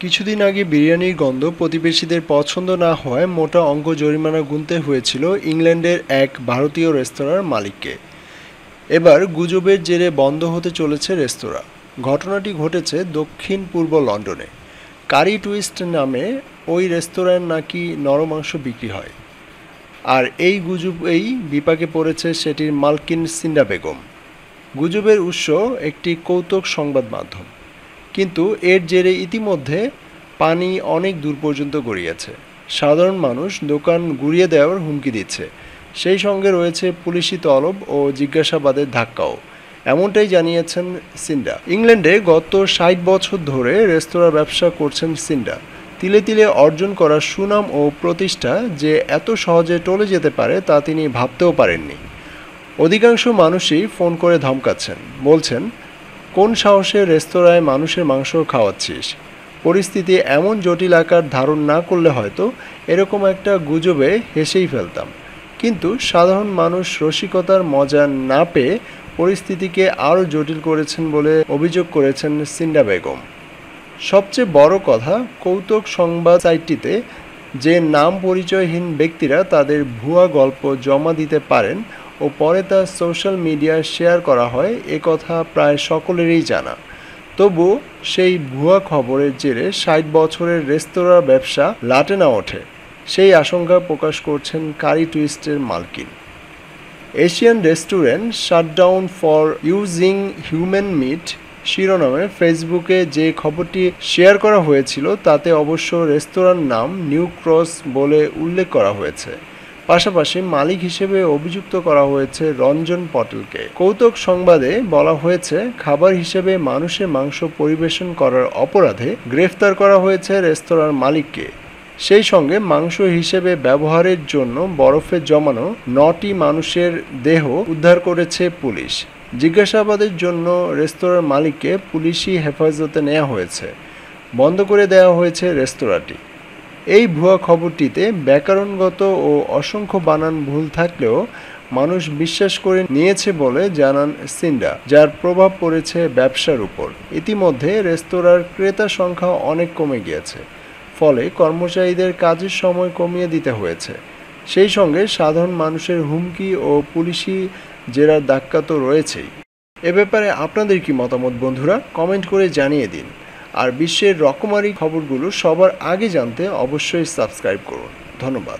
কিছুদিন আগে বিরিয়ানির গন্ধ প্রতিবেশীদের পছন্দ না হওয়ায় মোটা অঙ্ক জরিমানা গুনতে হয়েছিল ইংল্যান্ডের এক ভারতীয় রেস্তোরাঁর মালিককে। এবার গুজবের জেরে বন্ধ হতে চলেছে রেস্তোরাঁ। ঘটনাটি ঘটেছে দক্ষিণ পূর্ব লন্ডনে। কারি টুইস্ট নামে ওই রেস্তোরাঁর নাকি নরমাংস বিক্রি হয়। আর এই গুজবেই বিপাকে পড়েছে সেটির মালকিন সিন্ডা বেগম। গুজবের উৎস একটি কৌতুক সংবাদ মাধ্যম। কিন্তু এর জেরে ইতিমধ্যে পানি অনেক দূর পর্যন্ত গড়িয়েছে। সাধারণ মানুষ দোকান গুড়িয়ে দেওয়ার হুমকি দিচ্ছে। সেই সঙ্গে রয়েছে পুলিশি তলব ও জিজ্ঞাসাবাদের ধাক্কাও। এমনটাই জানিয়েছেন সিন্ডা। ইংল্যান্ডে গত ষাট বছর ধরে রেস্তোরাঁ ব্যবসা করছেন সিন্ডা। তিলে তিলে অর্জন করা সুনাম ও প্রতিষ্ঠা যে এত সহজে টলে যেতে পারে তা তিনি ভাবতেও পারেননি। অধিকাংশ মানুষই ফোন করে ধমকাচ্ছেন, বলছেন কোন সাহসে রেস্তোরাঁয় মানুষের মাংস খাওয়াচ্ছিস? পরিস্থিতি এমন জটিল আকার ধারণ না করলে হয়তো এরকম একটা গুজবে হেসেই ফেলতাম। কিন্তু সাধারণ মানুষ রসিকতার মজা না পেয়ে পরিস্থিতিকে আরও জটিল করেছেন বলে অভিযোগ করেছেন সিন্ডা বেগম। সবচেয়ে বড় কথা কৌতুক সংবাদ সাইটটিতে যে নাম পরিচয়হীন ব্যক্তিরা তাদের ভুয়া গল্প জমা দিতে পারেন ও পরে তা সোশ্যাল মিডিয়ায় শেয়ার করা হয়, এ কথা প্রায় সকলেরই জানা। তবু সেই ভুয়া খবরের জেরে ষাট বছরের রেস্তোরাঁ ব্যবসা লাটে না ওঠে। সেই আশঙ্কা প্রকাশ করছেন কারি টুইস্টের মালকিন। Asian restaurant shutdown for using human meat শিরোনামে ফেসবুকে যে খবরটি শেয়ার করা হয়েছিল, তাতে অবশ্য রেস্তোরাঁর নাম নিউ ক্রস বলে উল্লেখ করা হয়েছে। পাশাপাশি মালিক হিসেবে অভিযুক্ত করা হয়েছে রঞ্জন পটেলকে। কৌতুক সংবাদে বলা হয়েছে, খাবার হিসেবে মানুষের মাংস পরিবেশন করার অপরাধে গ্রেফতার করা হয়েছে রেস্তোরাঁর মালিককে। সেই সঙ্গে মাংস হিসেবে ব্যবহারের জন্য বরফে জমানো নটি মানুষের দেহ উদ্ধার করেছে পুলিশ। জিজ্ঞাসাবাদের জন্য রেস্তোরাঁর মালিককে পুলিশি হেফাজতে নেওয়া হয়েছে। বন্ধ করে দেওয়া হয়েছে রেস্তোরাঁটি। এই ভুয়া খবরটিতে ব্যাকরণগত ও অসংখ্য বানান ভুল থাকলেও মানুষ বিশ্বাস করে নিয়েছে বলে জানান সিন্ডা, যার প্রভাব পড়েছে ব্যবসার উপর। ইতিমধ্যে রেস্তোরাঁর ক্রেতা সংখ্যা অনেক কমে গিয়েছে, ফলে কর্মচারীদের কাজের সময় কমিয়ে দিতে হয়েছে। সেই সঙ্গে সাধারণ মানুষের হুমকি ও পুলিশি জেরার ধাক্কা তো রয়েছেই। এ ব্যাপারে আপনাদের কি মতামত বন্ধুরা? কমেন্ট করে জানিয়ে দিন। আর বিশ্বের রকমারি খবরগুলো সবার আগে জানতে অবশ্যই সাবস্ক্রাইব করুন। ধন্যবাদ।